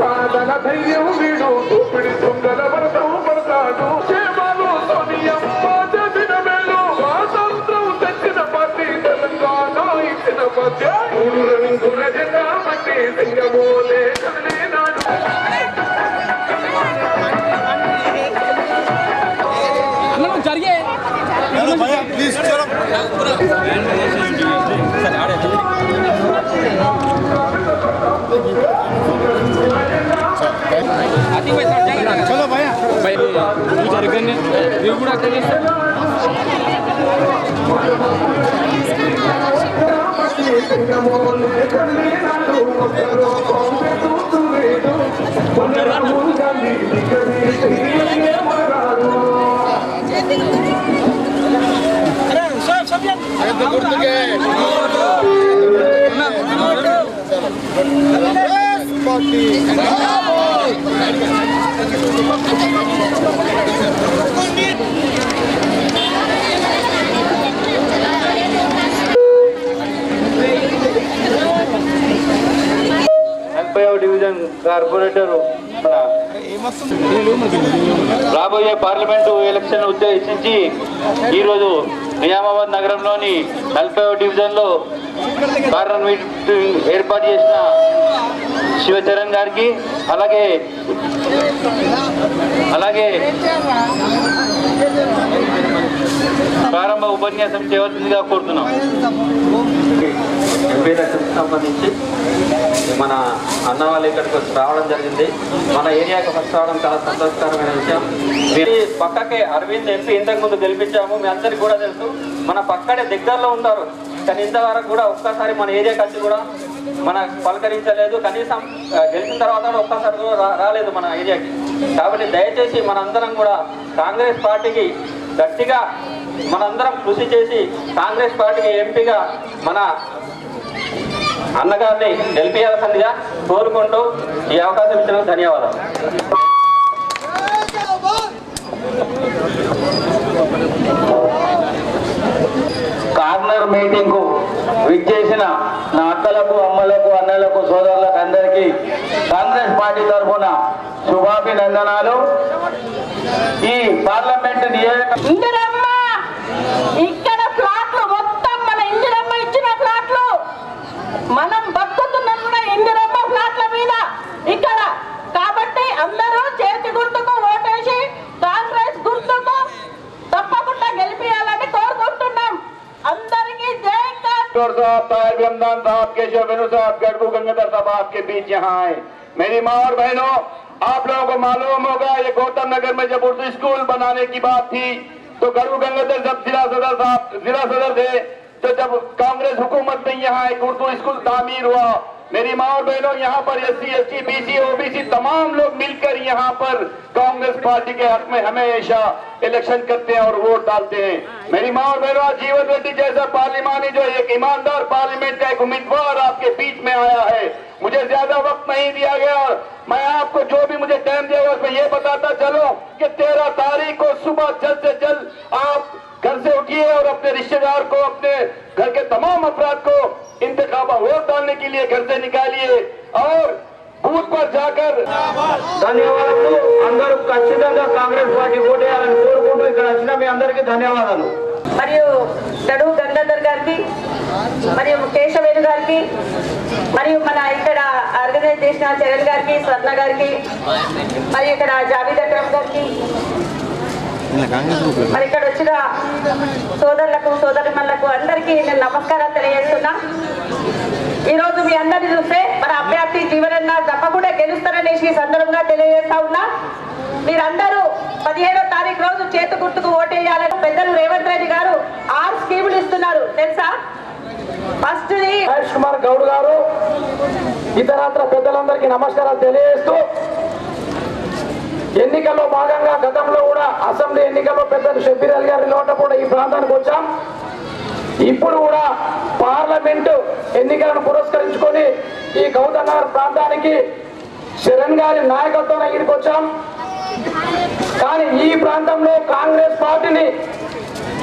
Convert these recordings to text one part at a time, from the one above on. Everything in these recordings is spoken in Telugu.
సాధన ధైర్యం వీడు. దోపిడి దొంగల వ్రతం పడతాడు క్షేమాలు సోనియమ్మ చెప్పిన మేలు. స్వాతంత్రం తెచ్చిన పార్టీ తెలంగాణ ఇచ్చిన మధ్య మూడు జెండా పట్టి సింగమోలే. సింగమోలే కదిలేనాడు ఒకరు కాంగ్రెస్ తూరేడు కొందరు గాంధీ దిగది డివిజన్ కార్పొరేటర్ రాబోయే పార్లమెంటు ఎలక్షన్ ఉద్దేశించి ఈరోజు నిజామాబాద్ నగరంలోని నలభై డివిజన్లో కార్నర్ మీటింగ్ ఏర్పాటు చేసిన శివచరణ్ గారికి అలాగే అలాగే ప్రారంభ ఉపన్యాసం చేయవలసిందిగా కోరుతున్నాం. ఎంపీ సంబంధించి మన అన్న వాళ్ళు ఇక్కడికి వచ్చి రావడం జరిగింది. మన ఏరియాకి ఫస్ట్ రావడం చాలా సంతోషకరమైన విషయం. మీరు పక్కకే అరవింద్ ఎంపీ ఇంతకు ముందు గెలిపించాము మీ అందరికి కూడా తెలుసు. మన పక్కనే దగ్గరలో ఉంటారు కానీ ఇంతవరకు కూడా ఒక్కసారి మన ఏరియాకి వచ్చి కూడా మన పలకరించలేదు. కనీసం గెలిచిన తర్వాత కూడా ఒక్కసారి కూడా రాలేదు మన ఏరియాకి. కాబట్టి దయచేసి మనందరం కూడా కాంగ్రెస్ పార్టీకి గట్టిగా మనందరం కృషి చేసి కాంగ్రెస్ పార్టీకి ఎంపీగా మన అన్నగారిని గెలిపించాల్సిందిగా కోరుకుంటూ ఈ అవకాశం ఇచ్చినందుకు ధన్యవాదాలు. కార్నర్ మీటింగ్కు విచ్చేసిన నా అక్కలకు అమ్మలకు అన్నలకు సోదరులకు అందరికీ కాంగ్రెస్ పార్టీ తరఫున శుభాభినందనాలు. ఈ పార్లమెంట్ నియోజక बिरमदान साहब केशव बेनू साहब गढ़ू गंगाधर साहब आपके बीच यहाँ आए। मेरी माँ और बहनों, आप लोगों को मालूम होगा, ये गौतम नगर में जब उर्दू स्कूल बनाने की बात थी तो गढ़ू गंगाधर जब जिला सदर साहब, जिला सदर थे तो जब कांग्रेस हुकूमत में यहाँ एक उर्दू स्कूल तामीर हुआ मेरी माँ और बहनों, यहाँ पर S C S T B C OBC तमाम लोग मिलकर यहाँ पर कांग्रेस पार्टी के हक में हमेशा इलेक्शन करते हैं और वोट डालते हैं। मेरी माँ और बहनों जीवन रेड्डी जैसा पार्लिमानी जो एक ईमानदार पार्लियामेंट का एक उम्मीदवार आपके बीच में आया है, मुझे ज़्यादा वक्त नहीं दिया गया। मैं आपको जो भी मुझे टाइम दिया गया, उसमें ये बताता चलो कि तेरह तारीख को सुबह जल्द से जल्द आप घर से उठिए और अपने रिश्तेदार को, अपने घर के तमाम अफराद को वोट डालने के लिए घर से निकालिए और बूथ पर जाकर ధన్యవాదాలు అందరూ ఖచ్చితంగా కాంగ్రెస్ పార్టీ ఓటేయాలని కోరుకుంటూ ఇక్కడ వచ్చిన మీ అందరికీ ధన్యవాదాలు మరియు గడువు గంగాధర్ గారికి మరియు కేశవేణు గారికి మరియు మన ఇక్కడ ఆర్గనైజ్ చేసిన చరణ్ గారికి స్వర్ణ గారికి మరియు ఇక్కడ జావీద్ అక్రమ్ గారికి మరి ఇక్కడ వచ్చిన సోదరులకు సోదరిమణులకు అందరికీ నేను నమస్కారాలు తెలియజేస్తున్నా ఈ రోజు మీ అందరిని చూస్తే మన అభ్యర్థి జీవనన్న తప్పకుండా గెలుస్తారనేసి ఈ సందర్భంగా తెలియజేస్తా ఉన్నా. మీరందరూ పదిహేడో తారీఖు రోజు చేతు గుర్తుకు ఓటేయాలని పెద్దలు రేవంత్ రెడ్డి గారు ఆరు స్కీములు ఇస్తున్నారు. తెలుసా? ఫస్ట్ మహేష్ కుమార్ గౌడ్ గారు ఇతరత్ర పెద్దలందరికీ నమస్కారాలు తెలియజేస్తూ ఎన్నికల్లో భాగంగా గతంలో కూడా అసెంబ్లీ ఎన్నికల్లో పెద్దలు షబ్బీర్ అలీ గారి లోట కూడా ఈ ప్రాంతానికి వచ్చాం. ఇప్పుడు కూడా పార్లమెంటు ఎన్నికలను పురస్కరించుకొని ఈ గౌతమ్ ప్రాంతానికి శరణ్ గారి నాయకత్వం ఇక్కడికి వచ్చాం కానీ ఈ ప్రాంతంలో కాంగ్రెస్ పార్టీని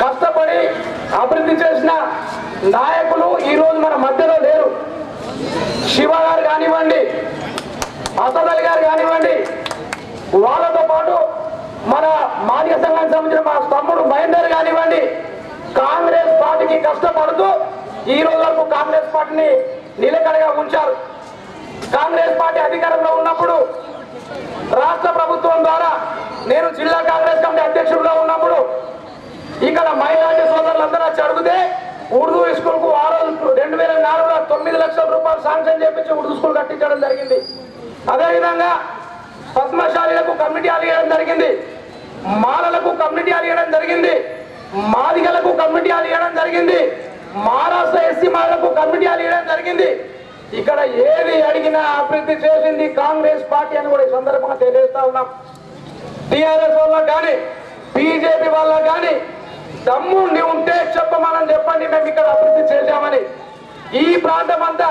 కష్టపడి అభివృద్ధి చేసిన నాయకులు ఈరోజు మన మధ్యలో లేరు. శివ గారు కానివ్వండి అసద్ అలీ గారు కానివ్వండి వాళ్ళతో పాటు మన మాదిక సంఘానికి సంబంధించిన మా తమ్ముడు మహేందర్ కానివ్వండి కాంగ్రెస్ పార్టీకి కష్టపడుతూ ఈ రోజు వరకు కాంగ్రెస్ పార్టీని నిలకడగా ఉంచారు. కాంగ్రెస్ పార్టీ అధికారంలో ఉన్నప్పుడు రాష్ట్ర ప్రభుత్వం ద్వారా నేను జిల్లా కాంగ్రెస్ కమిటీ అధ్యక్షుడిగా ఉన్నప్పుడు ఇక్కడ మైనార్టీ సోదరులందరూ వచ్చి అడిగితే ఉర్దూ స్కూల్కు ఆ రెండు వేల నాలుగులో తొమ్మిది లక్షల రూపాయలు శాంక్షన్ చేపించి ఉర్దూ స్కూల్ కట్టించడం జరిగింది. అదేవిధంగా పద్మశాలీలకు కమిటీ అలియడం జరిగింది. మాలలకు కమిటీ అలియడం జరిగింది. మాదిగలకు కమిటీ అలిగడం జరిగింది. మహారాష్ట్ర ఎస్సీ మాలకు కమిటీ అలియడం జరిగింది. ఇక్కడ ఏది అడిగినా అభివృద్ధి చేసింది కాంగ్రెస్ పార్టీ అని కూడా ఈ సందర్భంగా తెలియజేస్తా ఉన్నాం. టిఆర్ఎస్ వాళ్ళకి కానీ బీజేపీ వాళ్ళకి కానీ దమ్ముండి ఉంటే చెప్పమని చెప్పండి మేము ఇక్కడ అభివృద్ధి చేశామని. ఈ ప్రాంతం అంతా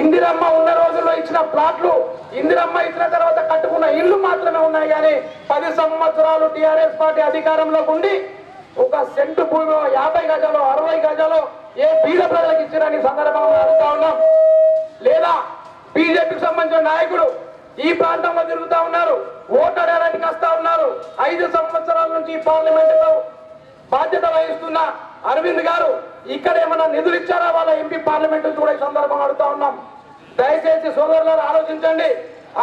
ఇందిరమ్మ ఉన్న రోజుల్లో ఇచ్చిన ప్లాట్లు ఇందిరమ్మ ఇచ్చిన తర్వాత కట్టుకున్న ఇల్లు మాత్రమే ఉన్నాయి కానీ పది సంవత్సరాలు టిఆర్ఎస్ పార్టీ అధికారంలోకి ఉండి ఒక సెంటు భూమి యాభై గజాలు అరవై గజాలు ఏ బీద ప్రజలకు ఇచ్చారని సందర్భంగా అడుగుతా ఉన్నాం లేదా బీజేపీకి సంబంధించిన నాయకుడు ఈ ప్రాంతంలో తిరుగుతా ఉన్నారు ఓటడడానికి వస్తా ఉన్నారు ఐదు సంవత్సరాల నుంచి ఈ పార్లమెంట్ లో బాధ్యత వహిస్తున్న అరవింద్ గారు ఇక్కడ ఏమైనా నిధులు ఇచ్చారా వాళ్ళ ఎంపీ పార్లమెంట్ నుంచి కూడా ఈ సందర్భంగా అడుగుతా ఉన్నాం దయచేసి సోదరులారు ఆలోచించండి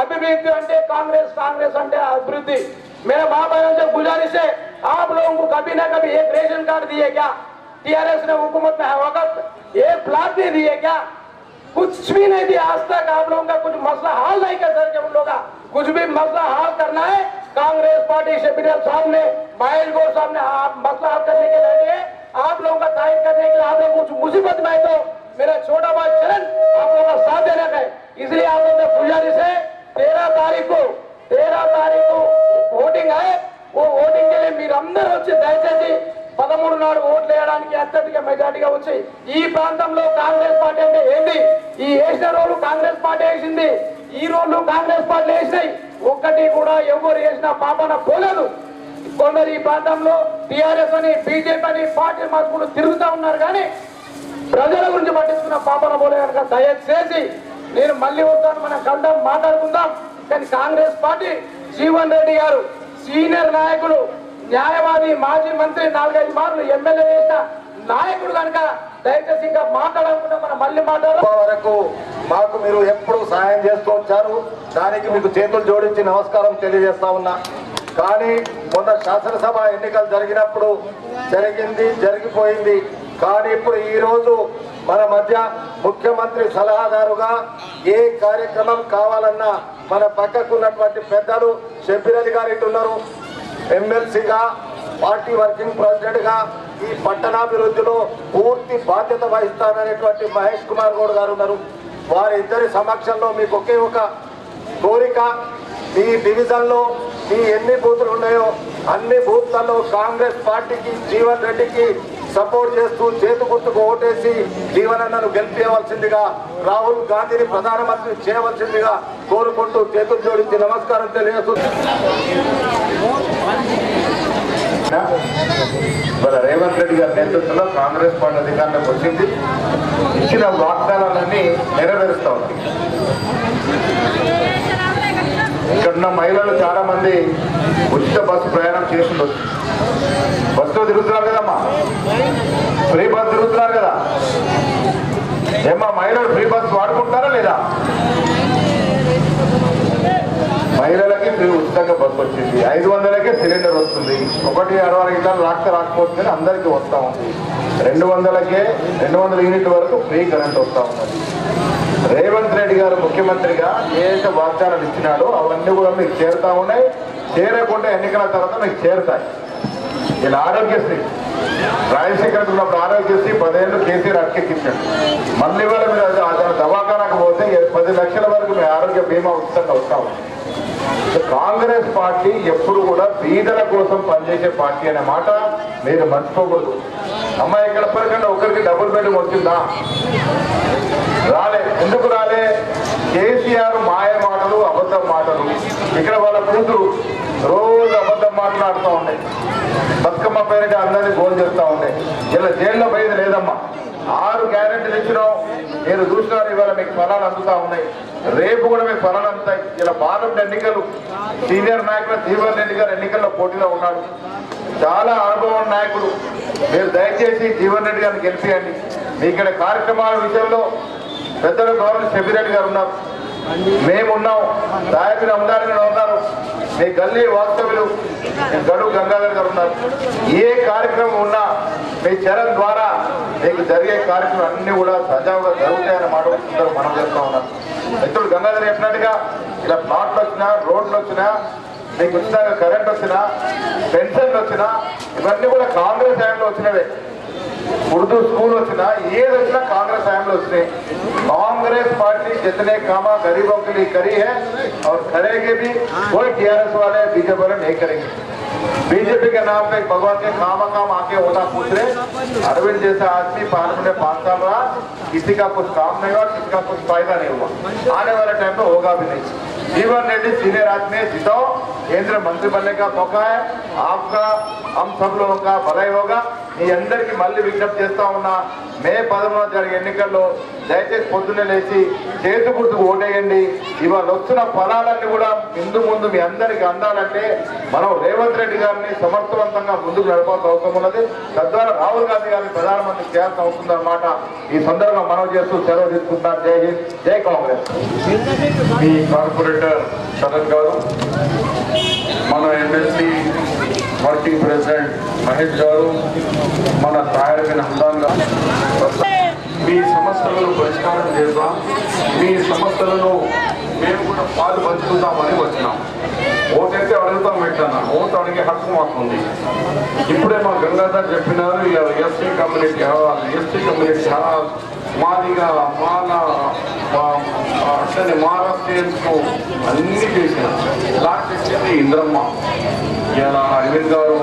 అభివృద్ధి అంటే కాంగ్రెస్ కాంగ్రెస్ అంటే అభివృద్ధి मेरा महाभाइयों से गुजारिश है आप लोगों को कभी ना कभी एक रेशन कार्ड दिए क्या टीआरएस ने हुकूमत में है वक्त एक प्लाट दे दिए क्या कुछ भी नहीं दिया आज तक आप लोगों का कुछ मसला हल नहीं कर सके उन लोग का कुछ भी मसला हल करना है कांग्रेस पार्टी शबीर साहब ने महेश गौर साहब ने आप मसला हल करने के लिए आप लोगों का तारीफ करने के लिए आप लोग कुछ मुसीबत में आए तो मेरा छोटा भाई चरण आप लोगों का साथ देना है इसलिए आप लोगों से गुजारिश है तेरह तारीख को तेरह तारीख को ఓటింగ్ है वो ఓటింగ్ के लिए మీరు అందరూ వచ్చి దయచేసి పదమూడు నాడు ఓట్లు వేయడానికి అత్యధిక మెజార్టీగా వచ్చి ఈ ప్రాంతంలో కాంగ్రెస్ పార్టీ అంటే ఏంటి ఈ వేసిన రోజు కాంగ్రెస్ పార్టీ వేసింది. ఈ రోజు కాంగ్రెస్ పార్టీ వేసినాయి. ఒక్కటి కూడా ఎవరు వేసిన పాపన పోలేదు. కొందరు ఈ ప్రాంతంలో టిఆర్ఎస్ అని బీజేపీ అని పార్టీ మార్పులు తిరుగుతూ ఉన్నారు కానీ ప్రజల గురించి పట్టించుకున్న పాపన పోలే కనుక దయచేసి నేను మళ్ళీ వస్తాను మనం కలుద్దాం మాట్లాడుకుందాం. కానీ కాంగ్రెస్ పార్టీ జీవన్ రెడ్డి గారు సీనియర్ నాయకులు న్యాయవాది మాజీ మంత్రి నాలుగైదు మార్లు ఎమ్మెల్యే చేసిన నాయకుడు కనుక దయచేసి ఇంకా మాట్లాడకుండా మనం మళ్ళీ మాట్లాడాలి వరకు మాకు మీరు ఎప్పుడు సహాయం చేస్తూ వచ్చారు. దానికి మీకు చేతులు జోడించి నమస్కారం తెలియజేస్తా ఉన్నా. కానీ మొన్న శాసనసభ ఎన్నికలు జరిగినప్పుడు జరిగింది జరిగిపోయింది. కానీ ఇప్పుడు ఈరోజు మన మధ్య ముఖ్యమంత్రి సలహాదారుగా ఏ కార్యక్రమం కావాలన్నా మన పక్కకు ఉన్నటువంటి పెద్దలు షబ్బీర్ అలీ గారు ఉన్నారు. ఎమ్మెల్సీగా పార్టీ వర్కింగ్ ప్రెసిడెంట్గా ఈ పట్టణాభివృద్ధిలో పూర్తి బాధ్యత వహిస్తారనేటువంటి మహేష్ కుమార్ గౌడ్ గారు ఉన్నారు. వారిద్దరి సమక్షంలో మీకు ఒకే ఒక కోరిక మీ డివిజన్లో మీ ఎన్ని బూతులు ఉన్నాయో అన్ని బూత్లలో కాంగ్రెస్ పార్టీకి జీవన్ రెడ్డికి సపోర్ట్ చేస్తూ చేతు గుర్తుకు ఓటేసి జీవనన్నను గెలిపేయవలసిందిగా రాహుల్ గాంధీని ప్రధానమంత్రి చేయవలసిందిగా కోరుకుంటూ చేతులు జోడించి నమస్కారం తెలియజేస్తూ మరి రేవంత్ రెడ్డి గారి నేతృత్వంలో కాంగ్రెస్ పార్టీ అధికారంలోకి వచ్చింది. ఇచ్చిన వాగ్దానాలన్నీ నెరవేరుస్తూ ఉంది. ఇక్కడ ఉన్న మహిళలు చాలా మంది ఉచిత బస్సు ప్రయాణం చేస్తుండొచ్చు బస్సులో తిరుగుతున్నారు కదమ్మా? ఫ్రీ బస్ తిరుగుతున్నారు కదా? ఏమ్మా మహిళలు ఫ్రీ బస్ వాడుకుంటారా లేదా మహిళలకి ఫ్రీ ఉచితంగా బస్సు వచ్చింది ఐదు వందలకే సిలిండర్ వస్తుంది. ఒకటి అరవై లీటర్లు రాక రాకపోతే అందరికీ వస్తూ ఉంది. రెండు వందలకే రెండు వందల యూనిట్ వరకు ఫ్రీ కరెంట్ వస్తూ ఉన్నది. రేవంత్ రెడ్డి గారు ముఖ్యమంత్రిగా ఏదైతే వాగ్దానాలు ఇచ్చినాడో అవన్నీ కూడా మీకు చేరుతా ఉన్నాయి. చేరకుండా ఎన్నికల తర్వాత మీకు చేరుతాయి. ఇలా ఆరోగ్యశ్రీ. రాజశేఖర్ ఉన్నప్పుడు ఆరోగ్యశ్రీ పదేళ్ళు కేసీఆర్ అటకెక్కించాడు మళ్ళీ వాళ్ళ మీరు దవాఖానాకు పోతే పది లక్షల వరకు మీ ఆరోగ్య బీమా ఉచితంగా వస్తా ఉంది. కాంగ్రెస్ పార్టీ ఎప్పుడు కూడా బీదల కోసం పనిచేసే పార్టీ అనే మాట మీరు మర్చిపోకూడదు. అమ్మ ఇక్కడ ఒకరికి డబుల్ బెడ్రూమ్ వచ్చిందా? రాలే ఎందుకు రాలే? కేసీఆర్ మాయ మాటలు అబద్ధం మాటలు. ఇక్కడ వాళ్ళ కూతురు రోజు అబద్ధం మాట్లాడుతూ ఉండే. బతుకమ్మ పేరిట అందరినీ గోల్ చేస్తూ ఉండే. ఇలా జైల్లో పోయేది లేదమ్మా. ఆరు గ్యారెంటీలు ఇచ్చినాం మీరు చూసినారు ఇవాళ మీకు ఫలాలు అందుతా ఉన్నాయి. రేపు కూడా మీకు ఫలాలు అందుతాయి. ఇలా పార్లమెంట్ ఎన్నికలు సీనియర్ నాయకులు జీవన్ రెడ్డి గారు ఎన్నికల్లో పోటీలో ఉన్నాడు. చాలా అనుభవం నాయకుడు. మీరు దయచేసి జీవన్ రెడ్డి గారిని గెలిపియండి. మీ ఇక్కడ కార్యక్రమాల విషయంలో పెద్దలు గవర్నర్ షబిరెడ్డి గారు ఉన్నారు. మేమున్నాం. దాయకులు అమ్దాని గారు ఉన్నారు. మీ గల్లీ వాస్తవ్యులు గడు గడువు గంగాధర్ గారు ఉన్నారు. ఏ కార్యక్రమం ఉన్నా మీ చరణ్ ద్వారా ఇప్పుడు జరిగే కార్యక్రమాలు అన్నీ కూడా సజావుగా జరుగుతాయని మాట అందరూ మనం చేస్తా ఉన్నాం మిత్రుడు గంగాధర్ చెప్పినట్టుగా ఇలా ప్లాట్లు వచ్చినా రోడ్లు వచ్చినా మీకు ఉచితంగా కరెంట్ వచ్చినా పెన్షన్లు వచ్చినా ఇవన్నీ కూడా కాంగ్రెస్ హయాంలో వచ్చినవే ఉర్దూ స్కూల్ వచ్చినా ఏది వచ్చినా కాంग्रेस हयांలో వచ్చినాయి कांग्रेस पार्टी जितने कामा गरीबों के लिए करी है और करेंगे भी कोई टीआरएस वाले बीजेपी वाले नहीं करेंगे बीजेपी के नाम पे भगवान के काम काम आके होता पूछ रहे अरविंद जैसा आदमी पार्लियामेंट में पांच साल रहा किसी का कुछ काम नहीं हुआ किसी का कुछ फायदा नहीं हुआ आने वाले टाइम में होगा भी नहीं जीवन रेड्डी सीनियर आदमी है जिताओ केंद्र मंत्री बनने का मौका है आपका हम सब लोगों का भलाई होगा మీ అందరికీ మళ్ళీ విజ్ఞప్తి చేస్తా ఉన్నా మే పదమూడవ జరిగే ఎన్నికల్లో దయచేసి పొద్దున్నే లేచి చేతు గుర్తుకు ఓటేయండి. ఇవాళ వచ్చిన ఫలాలన్నీ కూడా ముందు ముందు మీ అందరికి అందాలంటే మనం రేవంత్ రెడ్డి గారిని సమర్థవంతంగా ముందుకు నడపాల్సిన అవసరం ఉన్నది. తద్వారా రాహుల్ గాంధీ గారిని ప్రధానమంత్రి చేయాల్సిన అవసరం అన్నమాట ఈ సందర్భంగా మనం చేస్తూ సెలవు తీసుకుంటున్నారు జై హింద్ జై కాంగ్రెస్. మీ కార్పొరేటర్ శరత్ గారు మన ఎమ్మెల్సీ వర్కింగ్ ప్రెసిడెంట్ మహేష్ గారు మన తయారైన హందాన్ గారు మీ సమస్యలను పరిష్కారం చేద్దాం. మీ సమస్యలను మేము కూడా పాలు పంచుకుందామని వచ్చినాం. ఓటైతే అడుగుతాం పెట్టాను ఓటు అడిగే హక్కు మాకుంది. ఇప్పుడే మా గంగాధర్ చెప్పినారు ST community ST community Madiga Mala మా- అట్లనే మహారాష్ట్రియన్స్ అన్ని చేసిన లాస్ట్ ఇచ్చింది ఇంద్రమ్మ ఇలా అరవింద్ గారు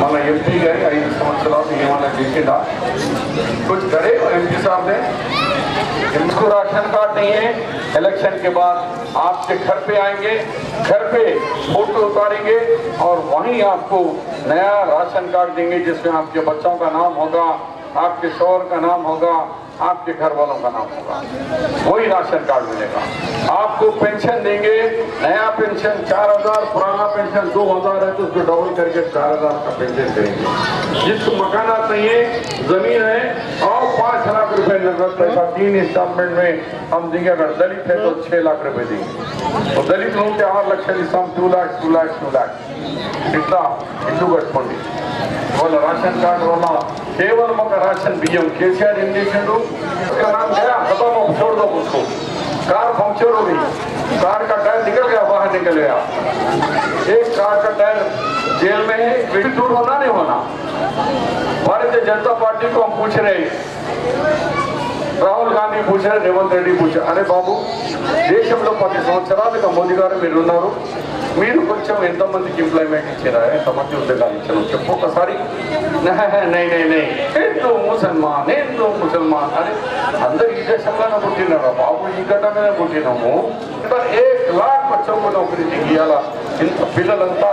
మన ఎంపీ గారి ఐదు సంవత్సరాలు ఏమైనా చేసిందా कुछ करे एमपी साहब ने इनको राशन कार्ड नहीं है इलेक्शन के बाद आपके घर पे आएंगे घर पे फोटो उतारेंगे और वहीं आपको नया राशन कार्ड देंगे जिसमें आपके बच्चों का नाम होगा आपके शोहर का नाम होगा आपके घर वालों का नाम होगा। वही राशन कार्ड मिलेगा। आपको पेंशन देंगे, नया पेंशन चार हज़ार, पुराना पेंशन दो हज़ार है तो उसको डबल करके चार हज़ार का पेंशन देंगे जिसको मकाना नहीं है ज़मीन है, और पाँच लाख रुपए ज़रूरत पैसा तीन इंस्टॉलमेंट में हम देंगे अगर दलित है तो छह लाख रुपए देंगे। और दलित लोगों के आठ लक्ष instalment two lakh two lakh two lakh ఇట్లా ఇల్లు కట్టుకోండి వాళ్ళ రేషన్ కార్డు వల్ల కేవలం ఒక రేషన్ బియ్యం కేసీఆర్ ఏం छोड़ दो उसको कार पंक्चर हो गई। कार का टायर निकल गया, बाहर निकल गया। एक कार का टायर जेल में है वेटी दूर होना नहीं होना भारतीय जनता पार्टी को हम पूछ रहे हैं రాహుల్ గాంధీ పూచారు రేవంత్ రెడ్డి పూచారు అరే బాబు దేశంలో పది సంవత్సరాలుగా మోదీ గారు మీరు ఉన్నారు మీరు కొంచెం ఎంతమందికి ఎంప్లాయ్మెంట్ ఇచ్చారా ఎంతమంది ఉద్యోగాలు ఇచ్చారు చెప్పు ఒకసారి నై నై నై హిందూ ముసల్మాన్ హిందూ ముసల్మాన్ అని అందరు ఈ దేశంలోనే పుట్టినారా బాబు ఈ గడ్డగానే పుట్టినాము ఏక్ లాక్ బచ్చంకు నౌకరీ ఇవ్వాలా ఇంత పిల్లలంతా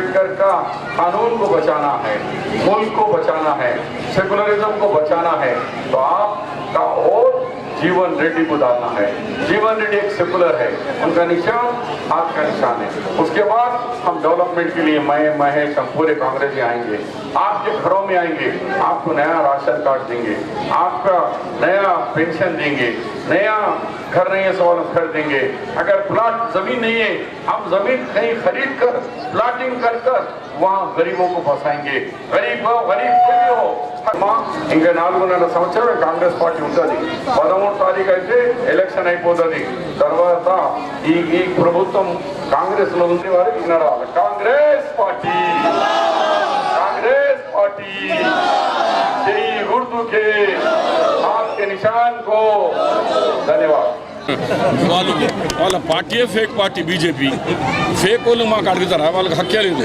अंबेडकर का कानून को बचाना है, मुल्क को बचाना है, सेकुलरिज्म को बचाना है तो आपका और जीवन रेड्डी को डालना है। जीवन रेड्डी एक सेकुलर है। उनका निशान, हाथ का निशान है। उसके बाद हम डेवलपमेंट के लिए मैं, महेश, हम पूरे कांग्रेस में आएँगे। आपके घरों में आएँगे। आपको नया राशन कार्ड देंगे। आपका नया पेंशन देंगे। नया घर नहीं है, सवाल घर देंगे। अगर प्लाट ज़मीन नहीं है, हम ज़मीन कहीं खरीद कर प्लाटिंग कर कर वहाँ गरीबों को फंसाएंगे गरीब हो गरीब कोई भी हो మా ఇంకా నాలుగున్నర సంవత్సరం కాంగ్రెస్ పార్టీ ఉంటుంది పదమూడు తారీఖు అయితే ఎలక్షన్ అయిపోతుంది తర్వాత ఈ ఈ ప్రభుత్వం కాంగ్రెస్ లో ఉండే వారికి నడవాలి కాంగ్రెస్ పార్టీ कांग्रेस पार्टी जय उर्दू के हाथ के निशान को धन्यवाद వాళ్ళు వాళ్ళ పార్టీయే ఫేక్ పార్టీ బీజేపీ. ఫేక్ వాళ్ళు మాకు అడుగుతారా? వాళ్ళకి హక్కే లేదు.